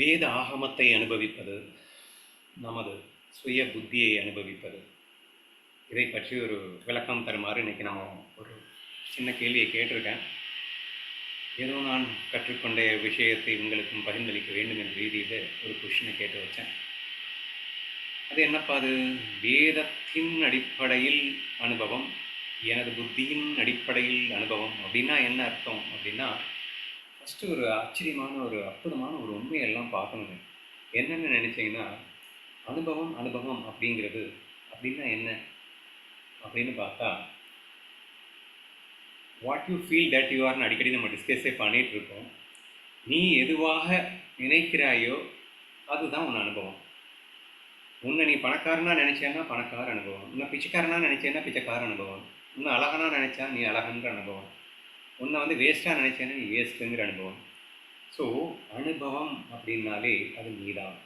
வேத ஆகமத்தை அனுபவிப்பது நமது சுய புத்தியை அனுபவிப்பது. இதை பற்றி ஒரு விளக்கம் தருமாறு இன்றைக்கி நம்ம ஒரு சின்ன கேள்வியை கேட்டிருக்கேன். ஏதோ நான் கற்றுக்கொண்ட விஷயத்தை உங்களுக்கும் பகிர்ந்தளிக்க வேண்டும் என்ற ரீதியில் ஒரு கொஷினை கேட்டு வச்சேன். அது என்னப்பா அது? வேதத்தின் அடிப்படையில் அனுபவம் எனது புத்தியின் அடிப்படையில் அனுபவம் அப்படின்னா என்ன அர்த்தம் அப்படின்னா ஃபஸ்ட்டு ஒரு ஆச்சரியமான ஒரு அற்புதமான ஒரு உண்மையெல்லாம் பார்க்கணுங்க. என்னென்னு நினச்சிங்கன்னா அனுபவம் அனுபவம் அப்படிங்கிறது அப்படின்னா என்ன? அப்படின்னு பார்த்தா what you feel that you ஆர்னு அடிக்கடி நம்ம டிஸ்கஸே பண்ணிகிட்டு இருக்கோம். நீ எதுவாக நினைக்கிறாயோ அதுதான் உன் அனுபவம். உன்னை நீ பணக்காரனா நினச்சேன்னா பணக்கார அனுபவம். உன்னை பிச்சைக்காரனா நினைச்சேன்னா பிச்சைக்கார அனுபவம். உன்னை அழகனா நினச்சா நீ அழகன்ற அனுபவம். உன்னை வந்து வேஸ்ட்டாக நினைச்சேன்னா நீ வேஸ்ட்டுங்கிற அனுபவம். ஸோ அனுபவம் அப்படின்னாலே அது நீதான்.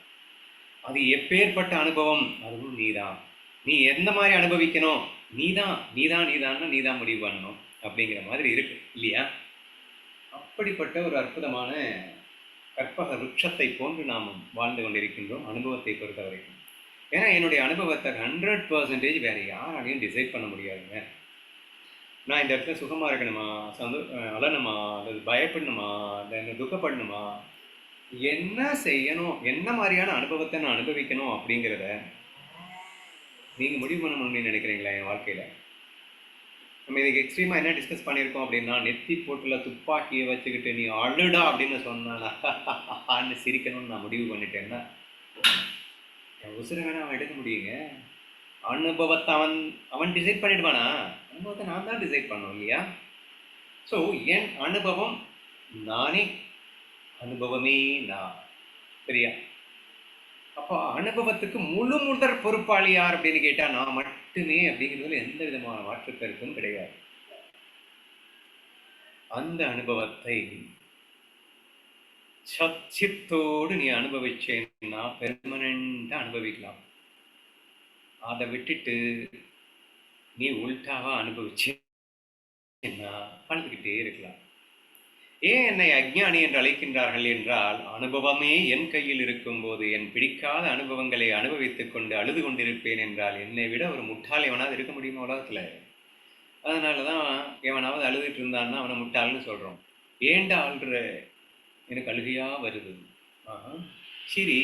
அது எப்பேற்பட்ட அனுபவம் அதுவும் நீதான். நீ எந்த மாதிரி அனுபவிக்கணும்? நீதான் நீதான் நீதான்னா நீதான் முடிவு பண்ணணும் அப்படிங்கிற மாதிரி இருக்கு இல்லையா? அப்படிப்பட்ட ஒரு அற்புதமான கற்பக ருட்சத்தை போன்று நாம் வாழ்ந்து கொண்டிருக்கின்றோம் அனுபவத்தை பொறுத்த வரைக்கும் ஏன்னா என்னுடைய அனுபவத்தை ஹண்ட்ரட் பர்சன்டேஜ் வேறு யாராலையும் டிசைட் பண்ண முடியாதுங்க. நான் இந்த இடத்துல சுகமாக இருக்கணுமா? சந்தோ அழணுமா? அல்லது பயப்படணுமா? இல்லை துக்கப்படணுமா? என்ன செய்யணும்? என்ன மாதிரியான அனுபவத்தை நான் அனுபவிக்கணும் அப்படிங்கிறத நீங்கள் முடிவு பண்ண முடியும்னு நினைக்கிறீங்களா என் வாழ்க்கையில்? நம்ம இதுக்கு எக்ஸ்ட்ரீமாக என்ன டிஸ்கஸ் பண்ணியிருக்கோம் அப்படின்னா நெத்தி போட்டில் துப்பாக்கியை வச்சுக்கிட்டு நீ அழுடா அப்படின்னு சொன்னான்னு சிரிக்கணும்னு நான் முடிவு பண்ணிட்டேன்னா என் உசுரை வேணால் அவன் எடுக்க முடியுங்க. அனுபவத்தை அவன் அவன் டிசைட் பண்ணிடுவானா? அனுபவத்தை நான் தான் டிசைட் பண்ணோம் இல்லையா? ஸோ என் அனுபவம் நானே அனுபவமே நான். சரியா? அப்போ அனுபவத்துக்கு முழு முதற் பொறுப்பாளி யார் அப்படின்னு கேட்டால் நான் மட்டுமே அப்படிங்கிறதுல எந்த விதமான மாற்று கிடையாது. அந்த அனுபவத்தை சச்சித்தோடு நீ அனுபவிச்சேன்னா பெர்மனண்டாக அனுபவிக்கலாம். அதை விட்டுட்டு நீ உல்டாவா அனுபவிச்சு அழுதுகிட்டே இருக்கலாம். ஏன் என்னை அஜ்ஞானி என்று அழைக்கின்றார்கள் என்றால் அனுபவமே என் கையில் இருக்கும்போது என் பிடிக்காத அனுபவங்களை அனுபவித்துக் கொண்டு அழுது கொண்டிருப்பேன் என்றால் என்னை விட ஒரு முட்டாள் எவனாவது இருக்க முடியுமா உலகத்தில்? அதனால தான் எவனாவது அழுதுட்டு இருந்தான்னா அவனை முட்டாள்னு சொல்கிறோம் ஏண்டா அழுற? எனக்கு அழுகையாக வருது. ஆஹா. சரி.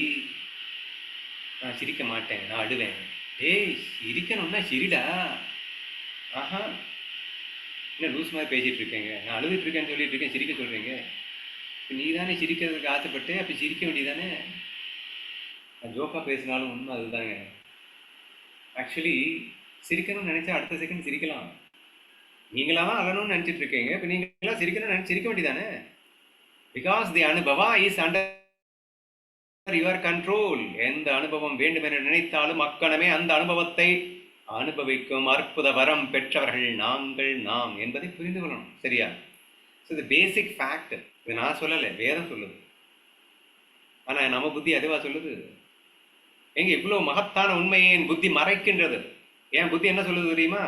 நான் சிரிக்க மாட்டேன். நான் அழுவேன். ஏய் சிரிக்கணும்னா சிரிடா ஆஹா. என்ன லூஸ் மாதிரி பேசிகிட்டு இருக்கேங்க? நான் அழுதுட்டு இருக்கேன்னு சொல்லிட்டு இருக்கேன் சிரிக்க சொல்கிறீங்க இப்போ நீ தானே சிரிக்கிறதுக்கு ஆசைப்பட்டு அப்போ சிரிக்க வேண்டியதானே நான் ஜோக்காக பேசினாலும் உண்மை அதுதாங்க. ஆக்சுவலி சிரிக்கணும்னு நினச்சா அடுத்த செகண்ட் சிரிக்கலாம். நீங்களாம் அழணும்னு நினச்சிட்டு இருக்கீங்க இப்போ நீங்களாம் சிரிக்கணும்னு நினச்சி சிரிக்க வேண்டியதானே பிகாஸ் தி அனுபவா இஸ் அண்டர் யுவர் கண்ட்ரோல் எந்த அனுபவம் வேண்டும் என நினைத்தாலும் அக்கணமே அந்த அனுபவத்தை அனுபவிக்கும் அற்புத வரம் பெற்றவர்கள் நாங்கள் நாம் என்பதை புரிந்து கொள்ளணும். சரியா? ஸோ இது பேசிக் ஃபேக்ட் இது நான் சொல்லலை வேதம் சொல்லுது. ஆனால் நம்ம புத்தி அதுவாக சொல்லுது. எங்க இவ்வளோ மகத்தான உண்மையை என் புத்தி மறைக்கின்றது? என் புத்தி என்ன சொல்லுது தெரியுமா?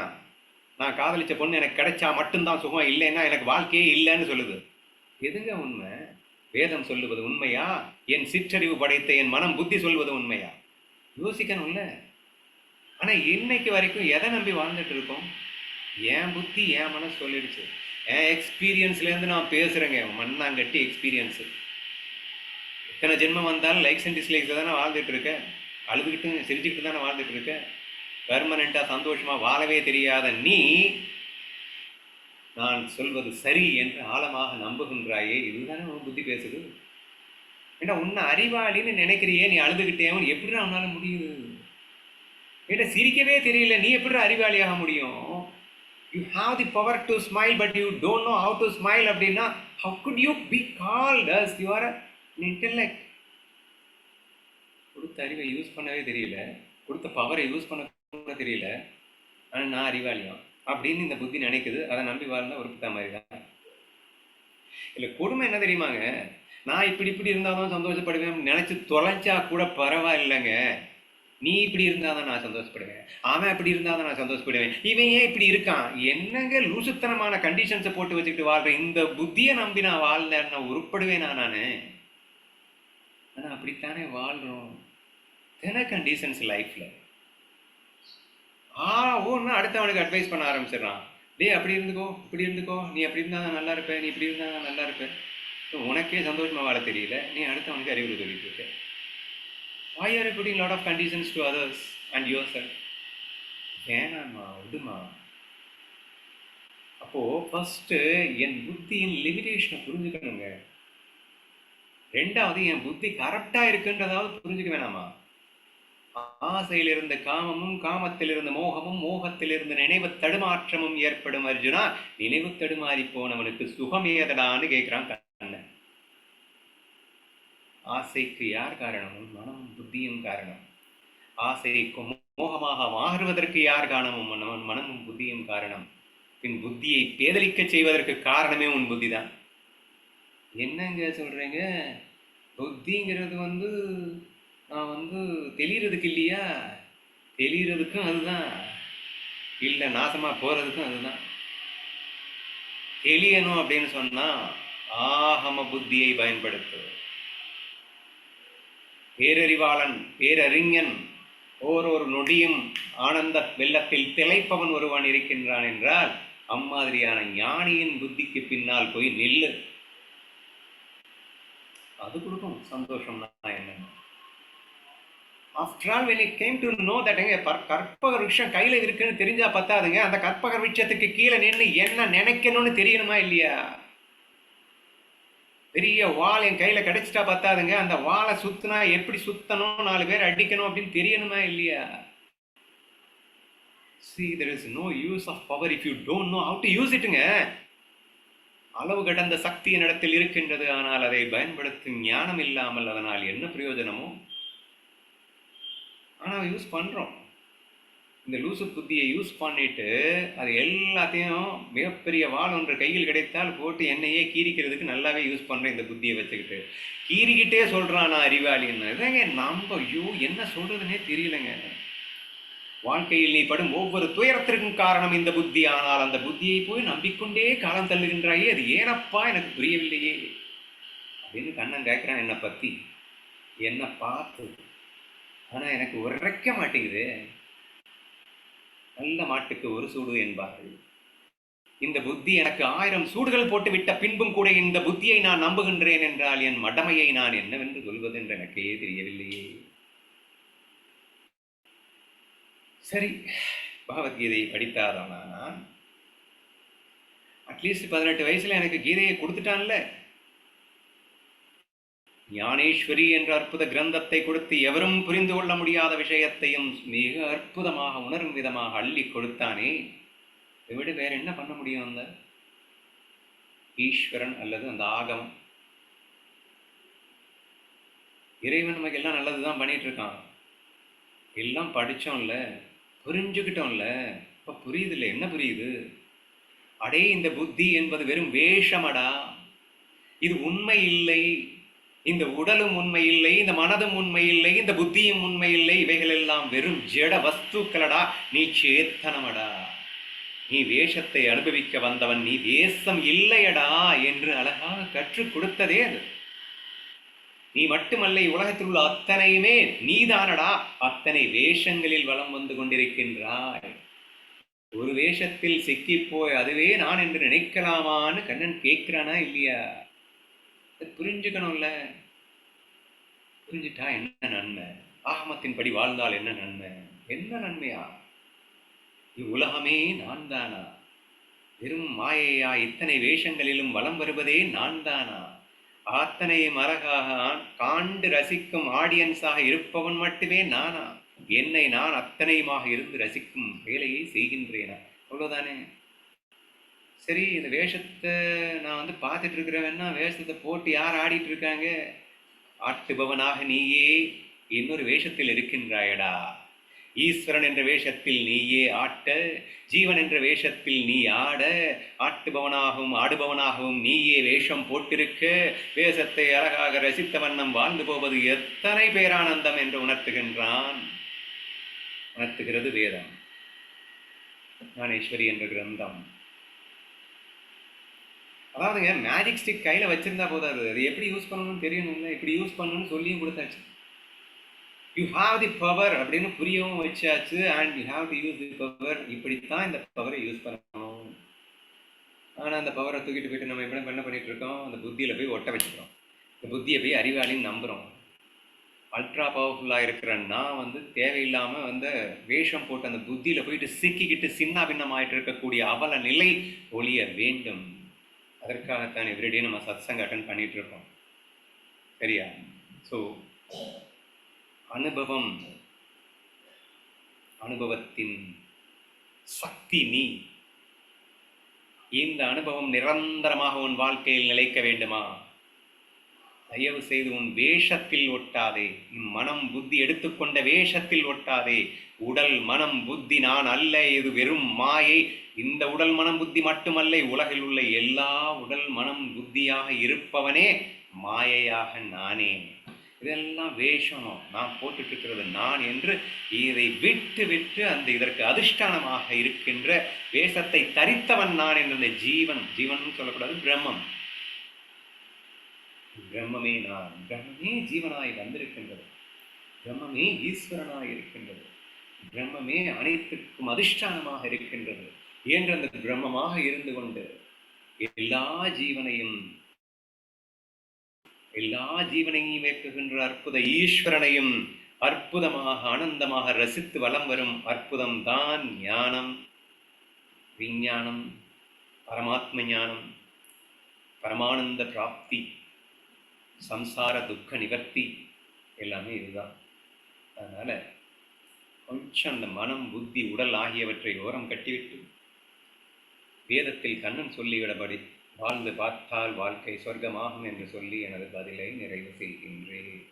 நான் காதலிச்ச பொண்ணு எனக்கு கிடைச்சா மட்டும்தான் சுகம் இல்லைன்னா எனக்கு வாழ்க்கையே இல்லைன்னு சொல்லுது. எதுங்க உண்மை? வேதம் சொல்லுவது உண்மையா? என் சிற்றறிவு படைத்த என் மனம் புத்தி சொல்வது உண்மையா? யோசிக்கணும்ல. ஆனால் இன்னைக்கு வரைக்கும் எதை நம்பி வாழ்ந்துட்டு இருக்கோம்? என் புத்தி என் மனசு சொல்லிடுச்சு. என் எக்ஸ்பீரியன்ஸ்லேருந்து நான் பேசுகிறேங்க மண்ணாங்கட்டி எக்ஸ்பீரியன்ஸு எத்தனை ஜென்மம் வந்தாலும் லைக்ஸ் அண்ட் டிஸ்லைக்ஸ் தானே வாழ்ந்துட்டு இருக்கேன். அழுதுகிட்டு சிரிச்சுக்கிட்டு தானே வாழ்ந்துட்டு இருக்கேன். பெர்மனெண்ட்டாக சந்தோஷமாக வாழவே தெரியாத நீ நான் சொல்வது சரி என்று ஆழமாக நம்புகின்றாயே. இதுதானே உன் புத்தி பேசுது? ஏன்னா உன்னை அறிவாளின்னு நினைக்கிறியே நீ அழுதுகிட்டேவன் எப்படி அவனால முடியுது? ஏன்னா சிரிக்கவே தெரியல நீ எப்படி அறிவாளியாக முடியும்? You have the power to smile but you don't know how to smile அப்படின்னா how good you be called as you intellect கொடுத்த அறிவை யூஸ் பண்ணவே தெரியல. கொடுத்த பவரை யூஸ் பண்ண தெரியல. ஆனால் நான் அறிவாளியான் அப்படின்னு இந்த புத்தி நினைக்குது. அதை நம்பி வாழ்ந்தா ஒரு மாதிரி தான். இல்லை கொடுமை என்ன தெரியுமாங்க? நான் இப்படி இப்படி இருந்தாலும் சந்தோஷப்படுவேன் நினச்சி தொலைச்சா கூட பரவாயில்லைங்க. நீ இப்படி இருந்தாதான் நான் சந்தோஷப்படுவேன். அவன் இப்படி இருந்தாதான் நான் சந்தோஷப்படுவேன். இவன் ஏன் இப்படி இருக்கான்? என்னங்க லூசுத்தனமான கண்டிஷன்ஸை போட்டு வச்சுக்கிட்டு வாழ்கிற இந்த புத்தியை நம்பி நான் வாழ்ந்தேன் நான் உருப்படுவேனா நான்? ஆனால் அப்படித்தானே வாழ்கிறோம் தென கண்டிஷன்ஸ் லைஃப்பில் ஆ ஓன்னா அடுத்தவனுக்கு அட்வைஸ் பண்ண ஆரம்பிச்சிடுறான். டேய் அப்படி இருந்துக்கோ இப்படி இருந்துக்கோ. நீ அப்படி இருந்தால் தான் நல்லா இருப்பேன் நீ இப்படி இருந்தா தான் நல்லா இருப்பேன். உனக்கே சந்தோஷமாக வாழ தெரியல. நீ அடுத்தவனுக்கு அறிவுரை சொல்லிட்டு இருக்க. I are putting lot of conditions to others and and yourself? வேணாம்மா விடுமா. அப்போது ஃபஸ்ட்டு என் புத்தியின் லிமிடேஷனை புரிஞ்சுக்கணுங்க. ரெண்டாவது என் புத்தி கரெக்டாக இருக்குன்றதாவது புரிஞ்சுக்க வேணாமா? ஆசையில் இருந்த காமமும் காமத்தில் இருந்த மோகமும் மோகத்தில் இருந்த நினைவு தடுமாற்றமும் ஏற்படும் அர்ஜுனா நினைவு தடுமாறி போனவனுக்கு சுகம் ஏதடான்னு கேட்கிறான் கண்ணன். ஆசைக்கு யார் காரணமும்? மனமும் புத்தியும் காரணம். ஆசைக்கு மோகமாக மாறுவதற்கு யார் காரணமும்? மனமும் மனமும் புத்தியும் காரணம். பின் புத்தியை பேதலிக்க செய்வதற்கு காரணமே உன் புத்தி தான் என்னங்க சொல்றீங்க? புத்திங்கிறது வந்து நான் வந்து தெளிகிறதுக்கு இல்லையா? தெளிகிறதுக்கும் அதுதான். இல்லை நாசமா போறதுக்கும் அதுதான். தெளியணும் அப்படின்னு சொன்னா ஆகம புத்தியை பயன்படுத்து. பேரறிவாளன் பேரறிஞன் ஓரொரு நொடியும் ஆனந்த வெள்ளத்தில் திளைப்பவன் ஒருவன் இருக்கின்றான் என்றால் அம்மாதிரியான ஞானியின் புத்திக்கு பின்னால் போய் நில்லு. அது கொடுக்கும் சந்தோஷம்னா என்ன after all when it came to no தட்ங்க கற்பக விஷயம் கையில் இருக்குன்னு தெரிஞ்சா பத்தாதுங்க. அந்த கற்பக விஷயத்துக்கு கீழே நின்று என்ன நினைக்கணும்னு தெரியணுமா இல்லையா? பெரிய வாள் என் கையில் கிடைச்சிட்டா பத்தாதுங்க. அந்த வாளை சுத்தினா எப்படி சுத்தணும்? நாலு பேர் அடிக்கணும் அப்படின்னு தெரியணுமா இல்லையா? See there is no use of power if you don't know how to use இட்டுங்க அளவு கடந்த சக்தியின் இடத்தில் இருக்கின்றது. ஆனால் அதை பயன்படுத்தும் ஞானம் இல்லாமல் அதனால் என்ன பிரயோஜனமோ? ஆனால் யூஸ் பண்ணுறோம் இந்த லூசு புத்தியை யூஸ் பண்ணிட்டு அது எல்லாத்தையும் மிகப்பெரிய வாள் ஒன்று கையில் கிடைத்தால் போட்டு என்னையே கீரிக்கிறதுக்கு நல்லாவே யூஸ் பண்ணுறேன் இந்த புத்தியை வச்சுக்கிட்டு. கீறிக்கிட்டே சொல்கிறான் நான் அறிவாளின்னு. இதாங்க நம்ம ஐயோ என்ன சொல்கிறதுனே தெரியலங்க. வாழ்க்கையில் நீ படும் ஒவ்வொரு துயரத்திற்கும் காரணம் இந்த புத்தி. ஆனால் அந்த புத்தியை போய் நம்பிக்கொண்டே காலம் தள்ளுகின்றாயே அது ஏனப்பா எனக்கு புரியவில்லையே? அப்படின்னு கண்ணன் கேட்குறான் என்னை பற்றி என்னை பார்த்து ஆனால் எனக்கு உரைக்க மாட்டேங்குது. நல்ல மாட்டுக்கு ஒரு சூடு என்பார்கள். இந்த புத்தி எனக்கு ஆயிரம் சூடுகள் போட்டு விட்ட பின்பும் கூட இந்த புத்தியை நான் நம்புகின்றேன் என்றால் என் மடமையை நான் என்னவென்று சொல்வது என்று எனக்கே தெரியவில்லையே. சரி பகவத்கீதையை படித்தாதானா நான்? அட்லீஸ்ட் பதினெட்டு வயசுல எனக்கு கீதையை கொடுத்துட்டான்ல. ஞானேஸ்வரி என்ற அற்புத கிரந்தத்தை கொடுத்து எவரும் புரிந்து கொள்ள முடியாத விஷயத்தையும் மிக அற்புதமாக உணரும் விதமாக அள்ளி கொடுத்தானே. இதை விட வேற என்ன பண்ண முடியும் அந்த? ஈஸ்வரன் அல்லது அந்த ஆகமம். இறைவன் நமக்கு எல்லாம் நல்லதுதான் பண்ணிட்டு இருக்கான் எல்லாம் படிச்சோம்ல புரிஞ்சுக்கிட்டோம்ல இப்ப புரியுதுல்ல என்ன புரியுது? அடே இந்த புத்தி என்பது வெறும் வேஷமடா. இது உண்மை இல்லை. இந்த உடலும் உண்மை இல்லை இந்த மனதும் உண்மை இல்லை இந்த புத்தியும் உண்மை இல்லை இவைகள் எல்லாம் வெறும் ஜட வஸ்துக்களடா நீ சேத்தனமடா. நீ வேஷத்தை அனுபவிக்க வந்தவன் நீ வேஷம் இல்லையடா என்று அழகாக கற்றுக் கொடுத்ததே அது. நீ மட்டுமல்ல உலகத்தில் உள்ள அத்தனையுமே நீதானடா அத்தனை வேஷங்களில் வலம் வந்து கொண்டிருக்கின்றாய். ஒரு வேஷத்தில் சிக்கிப்போய் அதுவே நான் என்று நினைக்கலாமான்னு கண்ணன் கேட்கிறானா இல்லையா? புரிஞ்சுக்கணும்ல. புரிஞ்சுட்டா என்ன நன்மை? ஆகமத்தின்படி வாழ்ந்தால் என்ன நன்மை? என்ன நன்மையா? இவ்வுலகமே நான் தானா வெறும் மாயையா? இத்தனை வேஷங்களிலும் வலம் வருவதே நான் தானா அத்தனை மரகாக காண்டு ரசிக்கும் ஆடியன்ஸாக இருப்பவன் மட்டுமே நானா? என்னை நான் அத்தனையுமாக இருந்து ரசிக்கும் வேலையை செய்கின்றேனா? அவ்வளோதானே சரி இந்த வேஷத்தை நான் வந்து பார்த்துட்டு இருக்கிறவன்னா வேஷத்தை போட்டு யார் ஆடிட்டு இருக்காங்க ஆட்டுபவனாக நீயே இன்னொரு வேஷத்தில் இருக்கின்றாயடா. ஈஸ்வரன் என்ற வேஷத்தில் நீயே ஆட்ட ஜீவன் என்ற வேஷத்தில் நீ ஆட ஆட்டுபவனாகவும் ஆடுபவனாகவும் நீயே வேஷம் போட்டிருக்க வேஷத்தை அழகாக ரசித்த வண்ணம் வாழ்ந்து போவது எத்தனை பேரானந்தம் என்று உணர்த்துகின்றான். உணர்த்துகிறது வேதம். ஞானேஸ்வரி என்ற கிரந்தம். அதாவதுங்க மேஜிக் ஸ்டிக் கையில் வச்சிருந்தா போதாது. அது எப்படி யூஸ் பண்ணணும்னு தெரியணும்ல. இப்படி யூஸ் பண்ணணும்னு சொல்லியும் கொடுத்தாச்சு. யூ ஹாவ் தி பவர் அப்படின்னு புரியவும் வச்சாச்சு. And you have to use the power இப்படித்தான் இந்த பவரை யூஸ் பண்ணணும். ஆனால் அந்த பவரை தூக்கிட்டு போயிட்டு நம்ம எப்படி என்ன பண்ணிட்டு இருக்கோம்? அந்த புத்தியில் போய் ஒட்ட வச்சுக்கிறோம். இந்த புத்தியை போய் அறிவாளின்னு நம்புகிறோம் அல்ட்ரா பவர்ஃபுல்லாக இருக்கிற நான் வந்து தேவையில்லாமல் வந்து வேஷம் போட்டு அந்த புத்தியில் போயிட்டு சிக்கிக்கிட்டு சின்ன பின்னமாயிட்டு இருக்கக்கூடிய அவல நிலை ஒழிய வேண்டும். அதற்காகத்தான் எவ்ரிடே நம்ம சத்சங்க அட்டன் பண்ணிகிட்ருக்கோம் சரியா? ஸோ அனுபவம் அனுபவத்தின் சக்தி நீ. இந்த அனுபவம் நிரந்தரமாக உன் வாழ்க்கையில் நிலைக்க வேண்டுமா? தயவு செய்து உன் வேஷத்தில் ஒட்டாதே. உன் மனம் புத்தி எடுத்துக்கொண்ட வேஷத்தில் ஒட்டாதே. உடல் மனம் புத்தி நான் அல்ல இது வெறும் மாயை. இந்த உடல் மனம் புத்தி மட்டுமல்ல உலகில் உள்ள எல்லா உடல் மனம் புத்தியாக இருப்பவனே மாயையாக நானே. இதெல்லாம் வேஷம் நான் போட்டுட்டு இருக்கிறது நான் என்று இதை விட்டு விட்டு அந்த இதற்கு அதிஷ்டானமாக இருக்கின்ற வேஷத்தை தரித்தவன் நான் என்ற இந்த ஜீவன் ஜீவன் சொல்லக்கூடாது பிரம்மம். பிரம்மமே நான். பிரம்மமே ஜீவனாய் வந்திருக்கின்றது. பிரம்மமே ஈஸ்வரனாய் இருக்கின்றது. பிரம்மமே அனைத்துக்கும் அதிஷ்டானமாக இருக்கின்றது என்று அந்த பிரம்மமாக இருந்து கொண்டு எல்லா ஜீவனையும் எல்லா ஜீவனையும் இயக்குகின்ற அற்புத ஈஸ்வரனையும் அற்புதமாக ஆனந்தமாக ரசித்து வலம் வரும் அற்புதம் தான் ஞானம். விஞ்ஞானம் பரமாத்ம ஞானம் பரமானந்த பிராப்தி சம்சார துக்க நிவர்த்தி எல்லாமே இதுதான். அதனால் கொஞ்சம் அந்த மனம் புத்தி உடல் ஆகியவற்றை ஓரம் கட்டிவிட்டு வேதத்தில் கண்ணன் சொல்லிவிடபடி வாழ்ந்து பார்த்தால் வாழ்க்கை சொர்க்கமாகும் என்று சொல்லி எனது பதிலை நிறைவு செய்கின்றேன்.